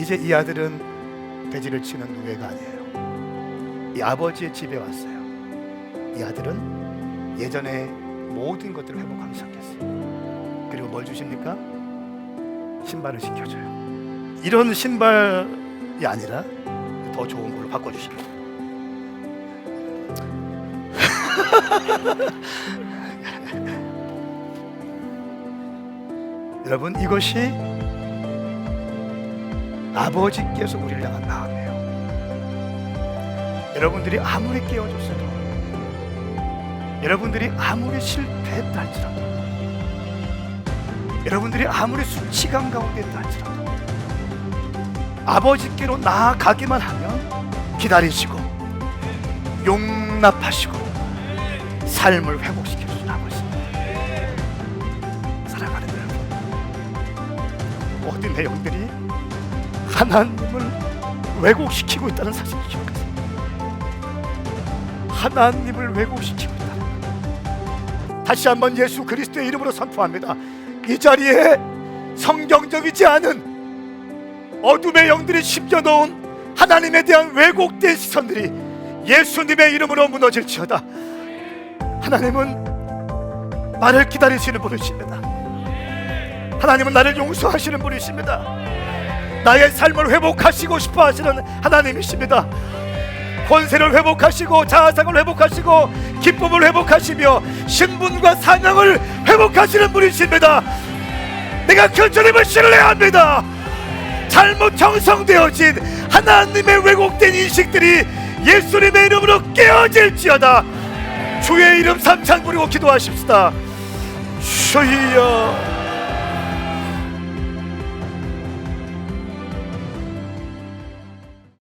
이제 이 아들은 돼지를 치는 노예가 아니에요. 이 아버지의 집에 왔어요. 이 아들은 예전에 모든 것들을 회복하기 시작했어요. 그리고 뭘 주십니까? 신발을 시켜줘요. 이런 신발이 아니라 더 좋은 걸로 바꿔주십니다. 여러분 이것이 아버지께서 우리를 향한 마음이에요. 여러분들이 아무리 깨어졌어도 여러분들이 아무리 실패했다 할지라도 여러분들이 아무리 수치감 가운데 있다 할지라도 아버지께로 나아가기만 하면 기다리시고 용납하시고 삶을 회복시켜 주신 아버지 사랑하는 여러분 모든 내용들이 하나님을 왜곡시키고 있다는 사실을 기억하세요. 하나님을 왜곡시키고 있다는 것 다시 한번 예수 그리스도의 이름으로 선포합니다. 이 자리에 성경적이지 않은 어둠의 영들이 심겨 놓은 하나님에 대한 왜곡된 시선들이 예수님의 이름으로 무너질지어다. 하나님은 나를 기다리시는 분이십니다. 하나님은 나를 용서하시는 분이십니다 나의 삶을 회복하시고 싶어 하시는 하나님이십니다. 권세를 회복하시고 자아상을 회복하시고 기쁨을 회복하시며 신분과 상향을 회복하시는 분이십니다. 내가 그 주님을 신뢰해야 합니다. 잘못 형성되어진 하나님의 왜곡된 인식들이 예수님의 이름으로 깨어질지어다. 주의 이름 삼창 부리고 기도하십시다. 주여